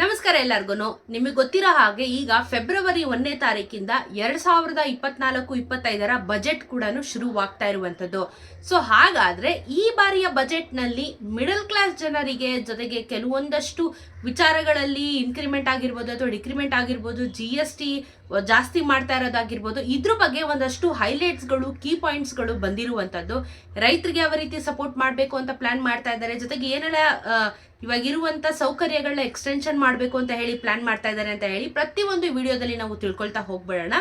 ನಮಸ್ಕಾರ ಎಲ್ಲರಿಗೂ ನಿಮಗೆ ಗೊತ್ತಿರೋ ಹಾಗೆ ಈಗ ಫೆಬ್ರವರಿ ಒಂದನೇ ತಾರೀಕಿಂದ ಎರಡ್ ಸಾವಿರದ ಇಪ್ಪತ್ನಾಲ್ಕು, ಇಪ್ಪತ್ತೈದರ ಬಜೆಟ್ ಕೂಡ ಶುರುವಾಗ್ತಾ ಇರುವಂಥದ್ದು. ಸೊ ಹಾಗಾದ್ರೆ ಈ ಬಾರಿಯ ಬಜೆಟ್ನಲ್ಲಿ ಮಿಡಲ್ ಕ್ಲಾಸ್ ಜನರಿಗೆ ಜೊತೆಗೆ ಕೆಲವೊಂದಷ್ಟು ವಿಚಾರಗಳಲ್ಲಿ ಇನ್ಕ್ರಿಮೆಂಟ್ ಆಗಿರ್ಬೋದು ಅಥವಾ ಡಿಕ್ರಿಮೆಂಟ್ ಆಗಿರ್ಬೋದು ಜಿ ಎಸ್ ಟಿ ಜಾಸ್ತಿ ಮಾಡ್ತಾ ಇರೋದಾಗಿರ್ಬೋದು, ಇದ್ರ ಬಗ್ಗೆ ಒಂದಷ್ಟು ಹೈಲೈಟ್ಸ್ಗಳು ಕೀ ಪಾಯಿಂಟ್ಸ್ಗಳು ಬಂದಿರುವಂಥದ್ದು. ರೈತರಿಗೆ ಯಾವ ರೀತಿ ಸಪೋರ್ಟ್ ಮಾಡಬೇಕು ಅಂತ ಪ್ಲಾನ್ ಮಾಡ್ತಾ ಇದ್ದಾರೆ. ಜೊತೆಗೆ ಏನೆಲ್ಲ ಇವಾಗ ಇರುವಂತ ಸೌಕರ್ಯಗಳನ್ನ ಎಕ್ಸ್ಟೆನ್ಷನ್ ಮಾಡಬೇಕು ಅಂತ ಹೇಳಿ ಪ್ಲಾನ್ ಮಾಡ್ತಾ ಇದ್ದಾರೆ ಅಂತ ಹೇಳಿ ಪ್ರತಿಯೊಂದು ವಿಡಿಯೋದಲ್ಲಿ ನಾವು ತಿಳ್ಕೊಳ್ತಾ ಹೋಗ್ಬೇಡೋಣ.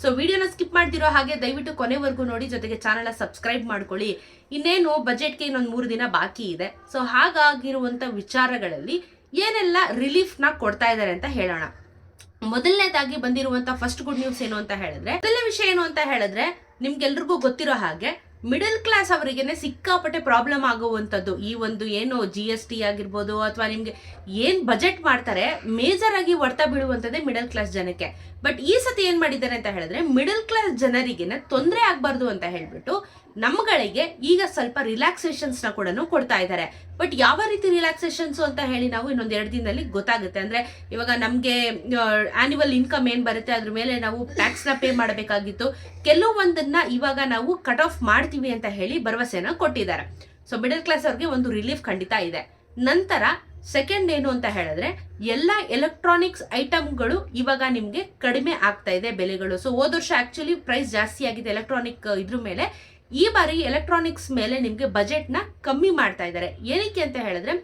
ಸೊ ವಿಡಿಯೋನ ಸ್ಕಿಪ್ ಮಾಡ್ತಿರೋ ಹಾಗೆ ದಯವಿಟ್ಟು ಕೊನೆವರೆಗೂ ನೋಡಿ, ಜೊತೆಗೆ ಚಾನಲ್ ಸಬ್ಸ್ಕ್ರೈಬ್ ಮಾಡ್ಕೊಳ್ಳಿ. ಇನ್ನೇನು ಬಜೆಟ್ಗೆ ಇನ್ನೊಂದು ಮೂರು ದಿನ ಬಾಕಿ ಇದೆ. ಸೊ ಹಾಗಾಗಿರುವಂತ ವಿಚಾರಗಳಲ್ಲಿ ಏನೆಲ್ಲ ರಿಲೀಫ್ನ ಕೊಡ್ತಾ ಇದ್ದಾರೆ ಅಂತ ಹೇಳೋಣ. ಮೊದಲನೇದಾಗಿ ಬಂದಿರುವಂತ ಫಸ್ಟ್ ಗುಡ್ ನ್ಯೂಸ್ ಏನು ಅಂತ ಹೇಳಿದ್ರೆ, ಮೊದಲನೇ ವಿಷಯ ಏನು ಅಂತ ಹೇಳಿದ್ರೆ, ನಿಮ್ಗೆಲ್ರಿಗೂ ಗೊತ್ತಿರೋ ಹಾಗೆ ಮಿಡಲ್ ಕ್ಲಾಸ್ ಅವರಿಗೆ ಸಿಕ್ಕಾಪಟ್ಟೆ ಪ್ರಾಬ್ಲಮ್ ಆಗುವಂಥದ್ದು. ಈ ಒಂದು ಏನು ಜಿ ಎಸ್ ಟಿ ಆಗಿರ್ಬೋದು ಅಥವಾ ನಿಮಗೆ ಏನು ಬಜೆಟ್ ಮಾಡ್ತಾರೆ ಮೇಜರ್ ಆಗಿ ಹೊಡ್ತಾ ಬೀಳುವಂಥದ್ದೇ ಮಿಡಲ್ ಕ್ಲಾಸ್ ಜನಕ್ಕೆ. ಬಟ್ ಈ ಸತಿ ಏನು ಮಾಡಿದ್ದಾರೆ ಅಂತ ಹೇಳಿದ್ರೆ ಮಿಡಲ್ ಕ್ಲಾಸ್ ಜನರಿಗೆನೆ ತೊಂದರೆ ಆಗಬಾರ್ದು ಅಂತ ಹೇಳ್ಬಿಟ್ಟು ನಮ್ಗಳಿಗೆ ಈಗ ಸ್ವಲ್ಪ ರಿಲ್ಯಾಕ್ಸೇಷನ್ಸ್ನ ಕೂಡ ಕೊಡ್ತಾ ಇದ್ದಾರೆ. ಬಟ್ ಯಾವ ರೀತಿ ರಿಲ್ಯಾಕ್ಸೇಷನ್ಸ್ ಅಂತ ಹೇಳಿ ನಾವು ಇನ್ನೊಂದು ಎರಡು ದಿನದಲ್ಲಿ ಗೊತ್ತಾಗುತ್ತೆ. ಅಂದ್ರೆ ಇವಾಗ ನಮಗೆ ಆನ್ಯುವಲ್ ಇನ್ಕಮ್ ಏನು ಬರುತ್ತೆ, ಅದ್ರ ಮೇಲೆ ನಾವು ಟ್ಯಾಕ್ಸ್ನ ಪೇ ಮಾಡಬೇಕಾಗಿತ್ತು. ಕೆಲವೊಂದನ್ನ ಇವಾಗ ನಾವು ಕಟ್ ಆಫ್ ಮಾಡ್ತೀವಿ ಅಂತ ಹೇಳಿ ಭರವಸೆನ ಕೊಟ್ಟಿದ್ದಾರೆ. ಸೊ ಮಿಡಲ್ ಕ್ಲಾಸ್ ಅವ್ರಿಗೆ ಒಂದು ರಿಲೀಫ್ ಖಂಡಿತ ಇದೆ. ನಂತರ ಸೆಕೆಂಡ್ ಏನು ಅಂತ ಹೇಳಿದ್ರೆ, ಎಲ್ಲ ಎಲೆಕ್ಟ್ರಾನಿಕ್ಸ್ ಐಟಮ್ಗಳು ಇವಾಗ ನಿಮಗೆ ಕಡಿಮೆ ಆಗ್ತಾ ಇದೆ ಬೆಲೆಗಳು. ಸೊ ಹೋದ ವರ್ಷ ಆಕ್ಚುಲಿ ಪ್ರೈಸ್ ಜಾಸ್ತಿ ಆಗಿದೆ ಎಲೆಕ್ಟ್ರಾನಿಕ್ ಇದ್ರ ಮೇಲೆ. ಈ ಬಾರಿ ಎಲೆಕ್ಟ್ರಾನಿಕ್ಸ್ ಮೇಲೆ ನಿಮಗೆ ಬಜೆಟ್ನ ಕಮ್ಮಿ ಮಾಡ್ತಾ ಇದ್ದಾರೆ. ಏನಕ್ಕೆ ಅಂತ ಹೇಳಿದ್ರೆ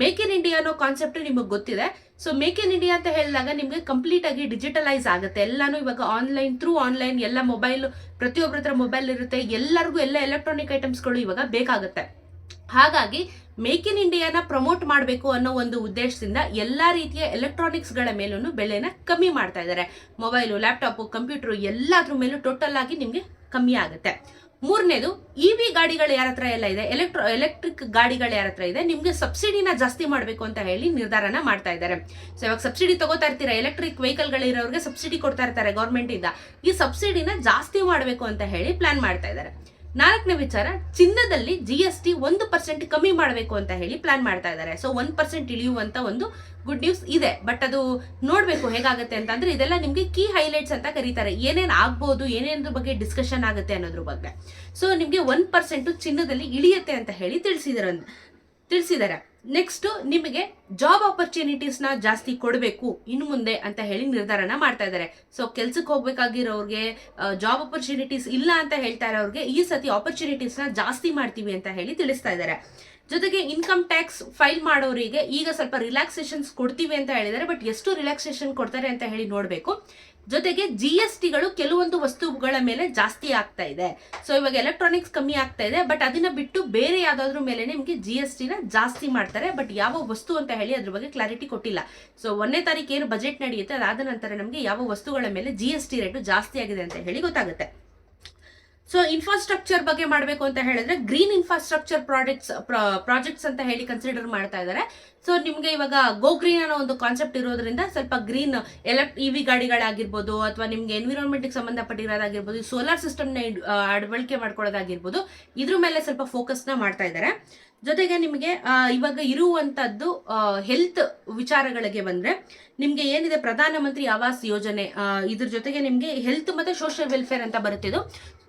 ಮೇಕ್ ಇನ್ ಇಂಡಿಯಾ ಅನ್ನೋ ಕಾನ್ಸೆಪ್ಟ್ ನಿಮಗೆ ಗೊತ್ತಿದೆ. ಸೊ ಮೇಕ್ ಇನ್ ಇಂಡಿಯಾ ಅಂತ ಹೇಳಿದಾಗ ನಿಮಗೆ ಕಂಪ್ಲೀಟ್ ಆಗಿ ಡಿಜಿಟಲೈಸ್ ಆಗುತ್ತೆ. ಎಲ್ಲಾನು ಇವಾಗ ಆನ್ಲೈನ್ ಥ್ರೂ ಆನ್ಲೈನ್ ಎಲ್ಲ ಮೊಬೈಲ್ ಪ್ರತಿಯೊಬ್ಬರ ಹತ್ರ ಮೊಬೈಲ್ ಇರುತ್ತೆ. ಎಲ್ಲರಿಗೂ ಎಲ್ಲ ಎಲೆಕ್ಟ್ರಾನಿಕ್ ಐಟಮ್ಸ್ಗಳು ಇವಾಗ ಬೇಕಾಗುತ್ತೆ. ಹಾಗಾಗಿ ಮೇಕ್ ಇನ್ ಇಂಡಿಯಾನ ಪ್ರಮೋಟ್ ಮಾಡಬೇಕು ಅನ್ನೋ ಒಂದು ಉದ್ದೇಶದಿಂದ ಎಲ್ಲಾ ರೀತಿಯ ಎಲೆಕ್ಟ್ರಾನಿಕ್ಸ್ಗಳ ಮೇಲೂ ಬೆಲೆನ ಕಮ್ಮಿ ಮಾಡ್ತಾ ಇದ್ದಾರೆ. ಮೊಬೈಲು ಲ್ಯಾಪ್ಟಾಪು ಕಂಪ್ಯೂಟರ್ ಎಲ್ಲಾದ್ರ ಮೇಲೂ ಟೋಟಲ್ ಆಗಿ ನಿಮಗೆ ಕಮ್ಮಿ ಆಗುತ್ತೆ. ಮೂರನೇದು ಇ ವಿ ಗಾಡಿಗಳು ಯಾರ ಹತ್ರ ಎಲ್ಲ ಇದೆ? ಎಲೆಕ್ಟ್ರೋ ಎಲೆಕ್ಟ್ರಿಕ್ ಗಾಡಿಗಳು ಯಾರ ಹತ್ರ ಇದೆ? ನಿಮಗೆ ಸಬ್ಸಿಡಿನ ಜಾಸ್ತಿ ಮಾಡಬೇಕು ಅಂತ ಹೇಳಿ ನಿರ್ಧಾರನ ಮಾಡ್ತಾ ಇದ್ದಾರೆ. ಸೊ ಇವಾಗ ಸಬ್ಸಿಡಿ ತಗೋತಾ ಇರ್ತೀರಾ? ಎಲೆಕ್ಟ್ರಿಕ್ ವೆಹಿಕಲ್ಗಳಿರೋರಿಗೆ ಸಬ್ಸಿಡಿ ಕೊಡ್ತಾ ಇರ್ತಾರೆ ಗೌರ್ಮೆಂಟಿಂದ ಈ ಸಬ್ಸಿಡಿನ ಜಾಸ್ತಿ ಮಾಡಬೇಕು ಅಂತ ಹೇಳಿ ಪ್ಲಾನ್ ಮಾಡ್ತಾ ಇದ್ದಾರೆ. ನಾಲ್ಕನೇ ವಿಚಾರ, ಚಿನ್ನದಲ್ಲಿ ಜಿ ಎಸ್ ಟಿ ಒಂದು ಪರ್ಸೆಂಟ್ ಕಮ್ಮಿ ಮಾಡಬೇಕು ಅಂತ ಹೇಳಿ ಪ್ಲಾನ್ ಮಾಡ್ತಾ ಇದ್ದಾರೆ. ಸೊ ಒಂದು ಪರ್ಸೆಂಟ್ ಇಳಿಯುವಂತ ಒಂದು ಗುಡ್ ನ್ಯೂಸ್ ಇದೆ. ಬಟ್ ಅದು ನೋಡಬೇಕು ಹೇಗಾಗುತ್ತೆ ಅಂತ ಅಂದ್ರೆ ಇದೆಲ್ಲ ನಿಮಗೆ ಕೀ ಹೈಲೈಟ್ಸ್ ಅಂತ ಕರೀತಾರೆ. ಏನೇನು ಆಗ್ಬೋದು ಏನೇನು ಬಗ್ಗೆ ಡಿಸ್ಕಷನ್ ಆಗುತ್ತೆ ಅನ್ನೋದ್ರ ಬಗ್ಗೆ. ಸೊ ನಿಮಗೆ ಒನ್ ಪರ್ಸೆಂಟ್ ಚಿನ್ನದಲ್ಲಿ ಇಳಿಯುತ್ತೆ ಅಂತ ಹೇಳಿ ತಿಳಿಸಿದಾರೆ ತಿಳಿಸಿದ್ದಾರೆ. ನೆಕ್ಸ್ಟ್ ನಿಮಗೆ ಜಾಬ್ ಆಪರ್ಚುನಿಟೀಸ್ನ ಜಾಸ್ತಿ ಕೊಡಬೇಕು, ಇನ್ನು ಮುಂದೆ ಅಂತ ಹೇಳಿ ನಿರ್ಧಾರನ ಮಾಡ್ತಾ ಇದ್ದಾರೆ. ಸೊ ಕೆಲ್ಸಕ್ಕೆ ಹೋಗ್ಬೇಕಾಗಿರೋರಿಗೆ ಜಾಬ್ ಆಪರ್ಚುನಿಟೀಸ್ ಇಲ್ಲ ಅಂತ ಹೇಳ್ತಾ ಇರೋರ್ಗೆ ಈ ಸತಿ ಆಪರ್ಚುನಿಟೀಸ್ನ ಜಾಸ್ತಿ ಮಾಡ್ತೀವಿ ಅಂತ ಹೇಳಿ ತಿಳಿಸ್ತಾ ಇದ್ದಾರೆ. ಜೊತೆಗೆ ಇನ್ಕಮ್ ಟ್ಯಾಕ್ಸ್ ಫೈಲ್ ಮಾಡೋರಿಗೆ ಈಗ ಸ್ವಲ್ಪ ರಿಲ್ಯಾಕ್ಸೇಷನ್ಸ್ ಕೊಡ್ತೀವಿ ಅಂತ ಹೇಳಿದ್ದಾರೆ ಬಟ್ ಎಷ್ಟು ರಿಲ್ಯಾಕ್ಸೇಷನ್ ಕೊಡ್ತಾರೆ ಅಂತ ಹೇಳಿ ನೋಡಬೇಕು. ಜೊತೆಗೆ ಜಿ ಎಸ್ ಟಿಗಳು ಕೆಲವೊಂದು ವಸ್ತುಗಳ ಮೇಲೆ ಜಾಸ್ತಿ ಆಗ್ತಾ ಇದೆ. ಸೊ ಇವಾಗ ಎಲೆಕ್ಟ್ರಾನಿಕ್ಸ್ ಕಮ್ಮಿ ಆಗ್ತಾ ಇದೆ ಬಟ್ ಅದನ್ನ ಬಿಟ್ಟು ಬೇರೆ ಯಾವ್ದಾದ್ರು ಮೇಲೆ ನಿಮಗೆ ಜಿ ಎಸ್ ಟಿನ ಜಾಸ್ತಿ ಮಾಡ್ತಾರೆ ಬಟ್ ಯಾವ ವಸ್ತು ಅಂತ ಹೇಳಿ ಅದ್ರ ಬಗ್ಗೆ ಕ್ಲಾರಿಟಿ ಕೊಟ್ಟಿಲ್ಲ. ಸೊ ಒಂದನೇ ತಾರೀಕು ಏನು ಬಜೆಟ್ ನಡೆಯುತ್ತೆ, ಅದಾದ ನಂತರ ನಮಗೆ ಯಾವ ವಸ್ತುಗಳ ಮೇಲೆ ಜಿ ಎಸ್ ಟಿ ರೇಟು ಜಾಸ್ತಿ ಆಗಿದೆ ಅಂತ ಹೇಳಿ ಗೊತ್ತಾಗುತ್ತೆ. ಸೊ ಇನ್ಫ್ರಾಸ್ಟ್ರಕ್ಚರ್ ಬಗ್ಗೆ ಮಾಡಬೇಕು ಅಂತ ಹೇಳಿದ್ರೆ ಗ್ರೀನ್ ಇನ್ಫ್ರಾಸ್ಟ್ರಕ್ಚರ್ ಪ್ರಾಡಕ್ಟ್ಸ್ ಪ್ರಾಜೆಕ್ಟ್ಸ್ ಅಂತ ಹೇಳಿ ಕನ್ಸಿಡರ್ ಮಾಡ್ತಾ ಇದ್ದಾರೆ ಸೊ ನಿಮಗೆ ಇವಾಗ ಗೋ ಗ್ರೀನ್ ಅನ್ನೋ ಒಂದು ಕಾನ್ಸೆಪ್ಟ್ ಇರೋದ್ರಿಂದ ಸ್ವಲ್ಪ ಗ್ರೀನ್ ಎಲೆಕ್ಟ್ ಇ ವಿ ಗಾಡಿಗಳಾಗಿರ್ಬೋದು ಅಥವಾ ನಿಮಗೆ ಎನ್ವಿರಾನ್ಮೆಂಟ್ಗೆ ಸಂಬಂಧಪಟ್ಟಿರೋದಾಗಿರ್ಬೋದು ಸೋಲಾರ್ ಸಿಸ್ಟಮ್ನ ಅಳವಡಿಕೆ ಮಾಡ್ಕೊಳ್ಳೋದಾಗಿರ್ಬೋದು, ಇದ್ರ ಮೇಲೆ ಸ್ವಲ್ಪ ಫೋಕಸ್ನ ಮಾಡ್ತಾ ಇದ್ದಾರೆ ಜೊತೆಗೆ ನಿಮಗೆ ಇವಾಗ ಇರುವಂಥದ್ದು ಹೆಲ್ತ್ ವಿಚಾರಗಳಿಗೆ ಬಂದ್ರೆ, ನಿಮಗೆ ಏನಿದೆ ಪ್ರಧಾನಮಂತ್ರಿ ಆವಾಸ್ ಯೋಜನೆ ಇದ್ರ ಜೊತೆಗೆ ನಿಮಗೆ ಹೆಲ್ತ್ ಮತ್ತೆ ಸೋಷಿಯಲ್ ವೆಲ್ಫೇರ್ ಅಂತ ಬರುತ್ತಿದ್ದು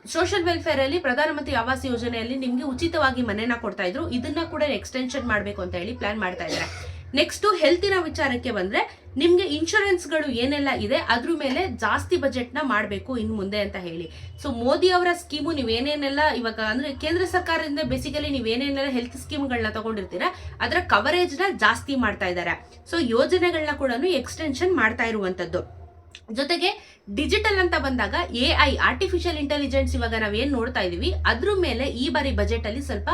ಸೋಷಿಯಲ್ ವೆಲ್ಫೇರ್ ಅಲ್ಲಿ ಪ್ರಧಾನಮಂತ್ರಿ ಆವಾಸ್ ಯೋಜನೆಯಲ್ಲಿ ನಿಮ್ಗೆ ಉಚಿತವಾಗಿ ಮನೆನ ಕೊಡ್ತಾ ಇದ್ರು. ಇದನ್ನ ಕೂಡ ಎಕ್ಸ್ಟೆನ್ಷನ್ ಮಾಡಬೇಕು ಅಂತ ಹೇಳಿ ಪ್ಲಾನ್ ಮಾಡ್ತಾ ಇದ್ದಾರೆ. ನೆಕ್ಸ್ಟ್ ಹೆಲ್ತಿನ ವಿಚಾರಕ್ಕೆ ಬಂದ್ರೆ ನಿಮ್ಗೆ ಇನ್ಶೂರೆನ್ಸ್ಗಳು ಏನೆಲ್ಲ ಇದೆ, ಅದ್ರ ಮೇಲೆ ಜಾಸ್ತಿ ಬಜೆಟ್ನ ಮಾಡಬೇಕು ಇನ್ ಮುಂದೆ ಅಂತ ಹೇಳಿ. ಸೊ ಮೋದಿ ಅವರ ಸ್ಕೀಮು ನೀವೇನೇನೆಲ್ಲ ಇವಾಗ ಅಂದ್ರೆ ಕೇಂದ್ರ ಸರ್ಕಾರದಿಂದ ಬೇಸಿಕಲಿ ನೀವೇನೇನೆಲ್ಲ ಹೆಲ್ತ್ ಸ್ಕೀಮ್ಗಳನ್ನ ತಗೊಂಡಿರ್ತೀರಾ, ಅದರ ಕವರೇಜ್ನ ಜಾಸ್ತಿ ಮಾಡ್ತಾ ಇದ್ದಾರೆ. ಸೊ ಯೋಜನೆಗಳನ್ನ ಕೂಡ ಎಕ್ಸ್ಟೆನ್ಷನ್ ಮಾಡ್ತಾ ಇರುವಂತದ್ದು. ಜೊತೆಗೆ ಡಿಜಿಟಲ್ ಅಂತ ಬಂದಾಗ ಎ ಐ ಆರ್ಟಿಫಿಷಿಯಲ್ ಇಂಟೆಲಿಜೆನ್ಸ್ ಇವಾಗ ನಾವೇನು ನೋಡ್ತಾ ಇದೀವಿ, ಅದ್ರ ಮೇಲೆ ಈ ಬಾರಿ ಬಜೆಟ್ ಅಲ್ಲಿ ಸ್ವಲ್ಪ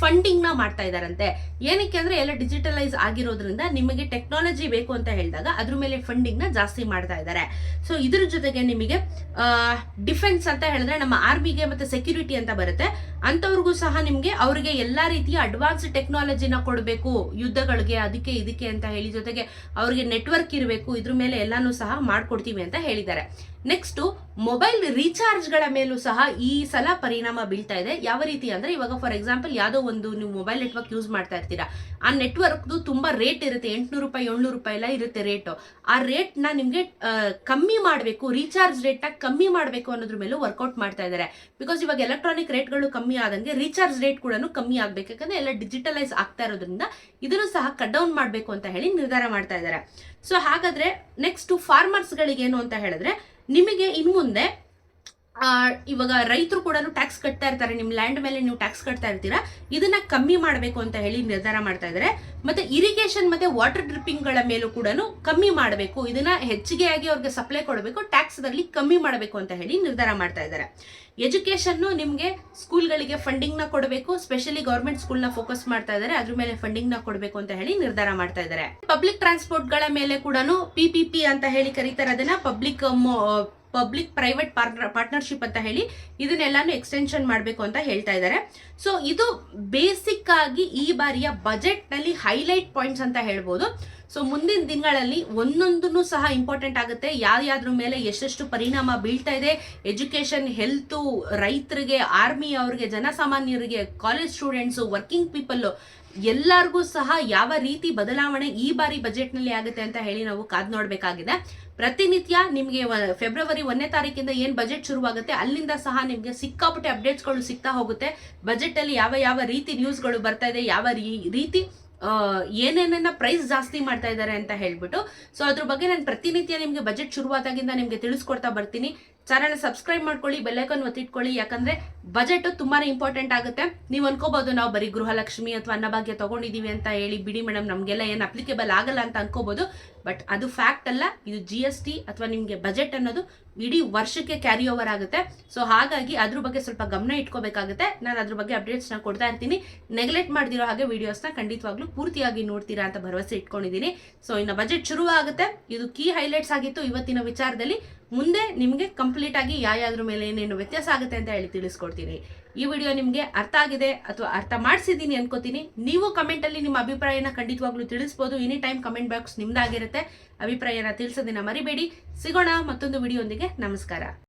ಫಂಡಿಂಗ್ನ ಮಾಡ್ತಾ ಇದಾರಂತೆ. ಏನಕ್ಕೆ ಅಂದ್ರೆ ಎಲ್ಲ ಡಿಜಿಟಲೈಸ್ ಆಗಿರೋದ್ರಿಂದ ನಿಮಗೆ ಟೆಕ್ನಾಲಜಿ ಬೇಕು ಅಂತ ಹೇಳಿದಾಗ ಅದ್ರ ಮೇಲೆ ಫಂಡಿಂಗ್ನ ಜಾಸ್ತಿ ಮಾಡ್ತಾ ಇದ್ದಾರೆ ಸೊ ಇದ್ರ ಜೊತೆಗೆ ನಿಮಗೆ ಡಿಫೆನ್ಸ್ ಅಂತ ಹೇಳಿದ್ರೆ ನಮ್ಮ ಆರ್ಮಿಗೆ ಮತ್ತೆ ಸೆಕ್ಯೂರಿಟಿ ಅಂತ ಬರುತ್ತೆ. ಅಂತವ್ರಿಗೂ ಸಹ ನಿಮಗೆ ಅವರಿಗೆ ಎಲ್ಲಾ ರೀತಿಯ ಅಡ್ವಾನ್ಸ್ ಟೆಕ್ನಾಲಜಿನ ಕೊಡಬೇಕು, ಯುದ್ಧಗಳಿಗೆ ಅದಕ್ಕೆ ಇದಕ್ಕೆ ಅಂತ ಹೇಳಿ ಜೊತೆಗೆ ಅವ್ರಿಗೆ ನೆಟ್ವರ್ಕ್ ಇರಬೇಕು, ಇದ್ರ ಮೇಲೆ ಎಲ್ಲಾನು ಸಹ ಮಾಡ್ಕೊಡ್ತೀವಿ ಅಂತ ಹೇಳಿದ್ದಾರೆ. ನೆಕ್ಸ್ಟ್ ಮೊಬೈಲ್ ರೀಚಾರ್ಜ್ಗಳ ಮೇಲೂ ಸಹ ಈ ಸಲ ಪರಿಣಾಮ ಬೀಳ್ತಾ ಇದೆ. ಯಾವ ರೀತಿ ಅಂದ್ರೆ ಇವಾಗ ಫಾರ್ ಎಕ್ಸಾಂಪಲ್ ಯಾವುದೋ ಒಂದು ನೀವು ಮೊಬೈಲ್ ನೆಟ್ವರ್ಕ್ ಯೂಸ್ ಮಾಡ್ತಾ ಇರ್ತೀರಾ. ಆ ನೆಟ್ವರ್ಕ್ದು ತುಂಬಾ ರೇಟ್ ಇರುತ್ತೆ. ಎಂಟ್ನೂರು ರೂಪಾಯಿ, ಏಳ್ನೂರು ರೂಪಾಯಿ ಎಲ್ಲ ಇರುತ್ತೆ ರೇಟು ಆ ರೇಟ್ನ ನಿಮಗೆ ಕಮ್ಮಿ ಮಾಡಬೇಕು ರೀಚಾರ್ಜ್ ರೇಟ್ನ ಕಮ್ಮಿ ಮಾಡಬೇಕು ಅನ್ನೋದ್ರ ಮೇಲೂ ವರ್ಕೌಟ್ ಮಾಡ್ತಾ ಇದ್ದಾರೆ. ಬಿಕಾಸ್ ಇವಾಗ ಎಲೆಕ್ಟ್ರಾನಿಕ್ ರೇಟ್ಗಳು ಕಮ್ಮಿ ಆದಂಗೆ ರೀಚಾರ್ಜ್ ರೇಟ್ ಕೂಡ ಕಮ್ಮಿ ಆಗಬೇಕು. ಯಾಕಂದರೆ ಎಲ್ಲ ಡಿಜಿಟಲೈಸ್ ಆಗ್ತಾ ಇರೋದ್ರಿಂದ ಇದನ್ನು ಸಹ ಕಟ್ ಡೌನ್ ಮಾಡಬೇಕು ಅಂತ ಹೇಳಿ ನಿರ್ಧಾರ ಮಾಡ್ತಾ ಇದ್ದಾರೆ. ಸೊ ಹಾಗಾದ್ರೆ ನೆಕ್ಸ್ಟ್ ಫಾರ್ಮರ್ಸ್ಗಳಿಗೆ ಏನು ಅಂತ ಹೇಳಿದ್ರೆ ನಿಮಗೆ ಇನ್ನು ಮುಂದೆ ಇವಾಗ ರೈತರು ಕೂಡ ಟ್ಯಾಕ್ಸ್ ಕಟ್ತಾ ಇರ್ತಾರೆ. ನಿಮ್ಮ ಲ್ಯಾಂಡ್ ಮೇಲೆ ನೀವು ಟ್ಯಾಕ್ಸ್ ಕಟ್ತಾ ಇರ್ತೀರಾ. ಇದನ್ನ ಕಮ್ಮಿ ಮಾಡಬೇಕು ಅಂತ ಹೇಳಿ ನಿರ್ಧಾರ ಮಾಡ್ತಾ ಇದ್ದಾರೆ. ಮತ್ತೆ ಇರಿಗೇಷನ್ ಮತ್ತೆ ವಾಟರ್ ಡ್ರಿಪ್ಪಿಂಗ್ಗಳ ಮೇಲೂ ಕೂಡ ಕಮ್ಮಿ ಮಾಡಬೇಕು. ಇದನ್ನ ಹೆಚ್ಚಿಗೆ ಆಗಿ ಅವ್ರಿಗೆ ಸಪ್ಲೈ ಕೊಡಬೇಕು ಟ್ಯಾಕ್ಸ್ ದಲ್ಲಿ ಕಮ್ಮಿ ಮಾಡಬೇಕು ಅಂತ ಹೇಳಿ ನಿರ್ಧಾರ ಮಾಡ್ತಾ ಇದ್ದಾರೆ. ಎಜುಕೇಷನ್ನು ನಿಮಗೆ ಸ್ಕೂಲ್ಗಳಿಗೆ ಫಂಡಿಂಗ್ನ ಕೊಡಬೇಕು. ಸ್ಪೆಷಲಿ ಗೌರ್ಮೆಂಟ್ ಸ್ಕೂಲ್ನ ಫೋಕಸ್ ಮಾಡ್ತಾ ಇದ್ದಾರೆ. ಅದ್ರ ಮೇಲೆ ಫಂಡಿಂಗ್ನ ಕೊಡಬೇಕು ಅಂತ ಹೇಳಿ ನಿರ್ಧಾರ ಮಾಡ್ತಾ ಇದ್ದಾರೆ. ಪಬ್ಲಿಕ್ ಟ್ರಾನ್ಸ್ಪೋರ್ಟ್ಗಳ ಮೇಲೆ ಕೂಡ ಪಿ ಅಂತ ಹೇಳಿ ಕರೀತಾರೆ. ಅದನ್ನ ಪಬ್ಲಿಕ್ ಪಬ್ಲಿಕ್ ಪ್ರೈವೇಟ್ ಪಾರ್ಟ್ನರ್ಶಿಪ್ ಅಂತ ಹೇಳಿ ಇದನ್ನೆಲ್ಲಾನು ಎಕ್ಸ್ಟೆನ್ಷನ್ ಮಾಡಬೇಕು ಅಂತ ಹೇಳ್ತಾ ಇದ್ದಾರೆ. ಸೊ ಇದು ಬೇಸಿಕ್ ಆಗಿ ಈ ಬಾರಿಯ ಬಜೆಟ್ನಲ್ಲಿ ಹೈಲೈಟ್ ಪಾಯಿಂಟ್ಸ್ ಅಂತ ಹೇಳ್ಬೋದು. ಸೊ ಮುಂದಿನ ದಿನಗಳಲ್ಲಿ ಒಂದೊಂದನ್ನು ಸಹ ಇಂಪಾರ್ಟೆಂಟ್ ಆಗುತ್ತೆ. ಯಾವ್ಯಾದ್ರ ಮೇಲೆ ಎಷ್ಟೆಷ್ಟು ಪರಿಣಾಮ ಬೀಳ್ತಾ ಇದೆ ಎಜುಕೇಶನ್ ಹೆಲ್ತು ರೈತರಿಗೆ ಆರ್ಮಿ ಅವ್ರಿಗೆ, ಜನಸಾಮಾನ್ಯರಿಗೆ ಕಾಲೇಜ್ ಸ್ಟೂಡೆಂಟ್ಸು ವರ್ಕಿಂಗ್ ಪೀಪಲ್ ಎಲ್ಲರಿಗೂ ಸಹ ಯಾವ ರೀತಿ ಬದಲಾವಣೆ ಈ ಬಾರಿ ಬಜೆಟ್ನಲ್ಲಿ ಆಗುತ್ತೆ ಅಂತ ಹೇಳಿ ನಾವು ಕಾದ್ ನೋಡಬೇಕಾಗಿದೆ. ಪ್ರತಿನಿತ್ಯ ನಿಮಗೆ ಫೆಬ್ರವರಿ ಒಂದನೇ ತಾರೀಕಿಂದ ಏನು ಬಜೆಟ್ ಶುರುವಾಗುತ್ತೆ, ಅಲ್ಲಿಂದ ಸಹ ನಿಮಗೆ ಸಿಕ್ಕಾಪಟ್ಟೆ ಅಪ್ಡೇಟ್ಸ್ಗಳು ಸಿಗ್ತಾ ಹೋಗುತ್ತೆ. ಬಜೆಟ್ ಅಲ್ಲಿ ಯಾವ ಯಾವ ರೀತಿ ನ್ಯೂಸ್ಗಳು ಬರ್ತಾ ಇದೆ, ಯಾವ ರೀತಿ ಏನೇನನ್ನ ಪ್ರೈಸ್ ಜಾಸ್ತಿ ಮಾಡ್ತಾ ಇದ್ದಾರೆ ಅಂತ ಹೇಳ್ಬಿಟ್ಟು. ಸೊ, ಅದ್ರ ಬಗ್ಗೆ ನಾನು ಪ್ರತಿನಿತ್ಯ ನಿಮಗೆ ಬಜೆಟ್ ಶುರುವಾದಾಗಿಂದ ನಿಮಗೆ ತಿಳಿಸ್ಕೊಡ್ತಾ ಬರ್ತೀನಿ. ಚಾನಲ್ ಸಬ್ಸ್ಕ್ರೈಬ್ ಮಾಡ್ಕೊಳ್ಳಿ ಬೆಲ್ಲೈಕನ್ ಒತ್ತಿಟ್ಕೊಳ್ಳಿ ಯಾಕಂದ್ರೆ ಬಜೆಟ್ ತುಂಬಾನೇ ಇಂಪಾರ್ಟೆಂಟ್ ಆಗುತ್ತೆ. ನೀವು ಅನ್ಕೋಬಹುದು ನಾವು ಬರೀ ಗೃಹಲಕ್ಷ್ಮಿ ಅಥವಾ ಅನ್ನಭಾಗ್ಯ ತಗೊಂಡಿದೀವಿ ಅಂತ ಹೇಳಿ, ಬಿಡಿ ಮೇಡಮ್ ನಮಗೆಲ್ಲ ಏನು ಅಪ್ಲಿಕೇಬಲ್ ಆಗಲ್ಲ ಅಂತ ಅನ್ಕೋಬಹುದು ಬಟ್ ಅದು ಫ್ಯಾಕ್ಟ್ ಅಲ್ಲ, ಇದು ಜಿ ಎಸ್ ಟಿ ಅಥವಾ ನಿಮಗೆ ಬಜೆಟ್ ಅನ್ನೋದು ಇಡೀ ವರ್ಷಕ್ಕೆ ಕ್ಯಾರಿ ಓವರ್ ಆಗುತ್ತೆ. ಸೊ ಹಾಗಾಗಿ ಅದ್ರ ಬಗ್ಗೆ ಸ್ವಲ್ಪ ಗಮನ ಇಟ್ಕೋಬೇಕಾಗುತ್ತೆ. ನಾನು ಅದ್ರ ಬಗ್ಗೆ ಅಪ್ಡೇಟ್ಸ್ನ ಕೊಡ್ತಾ ಇರ್ತೀನಿ. ನೆಗ್ಲೆಕ್ಟ್ ಮಾಡ್ದಿರೋ ಹಾಗೆ ವಿಡಿಯೋಸ್ನ ಖಂಡಿತವಾಗ್ಲೂ ಪೂರ್ತಿಯಾಗಿ ನೋಡ್ತೀರಾ ಅಂತ ಭರವಸೆ ಇಟ್ಕೊಂಡಿದ್ದೀನಿ. ಸೊ ಇನ್ನು ಬಜೆಟ್ ಶುರು ಆಗುತ್ತೆ ಇದು ಕೀ ಹೈಲೈಟ್ಸ್ ಆಗಿತ್ತು ಇವತ್ತಿನ ವಿಚಾರದಲ್ಲಿ. ಮುಂದೆ ನಿಮಗೆ ಕಂಪ್ಲೀಟ್ ಆಗಿ ಯಾವ್ಯಾವ್ದ್ರ ಮೇಲೆ ಏನೇನು ವ್ಯತ್ಯಾಸ ಆಗುತ್ತೆ ಅಂತ ಹೇಳಿ ತಿಳಿಸ್ಕೊಡ್ತೀನಿ. ಈ ವಿಡಿಯೋ ನಿಮಗೆ ಅರ್ಥ ಆಗಿದೆ ಅಥವಾ ಅರ್ಥ ಮಾಡಿಸಿದ್ದೀನಿ ಅನ್ಕೋತೀನಿ. ನೀವು ಕಮೆಂಟಲ್ಲಿ ನಿಮ್ಮ ಅಭಿಪ್ರಾಯನ ಖಂಡಿತವಾಗ್ಲೂ ತಿಳಿಸ್ಬೋದು. ಎನಿ ಟೈಮ್ ಕಮೆಂಟ್ ಬಾಕ್ಸ್ ನಿಮ್ದಾಗಿರುತ್ತೆ. ಅಭಿಪ್ರಾಯನ ತಿಳಿಸೋದನ್ನ ಮರಿಬೇಡಿ. ಸಿಗೋಣ ಮತ್ತೊಂದು ವಿಡಿಯೋ ನಮಸ್ಕಾರ.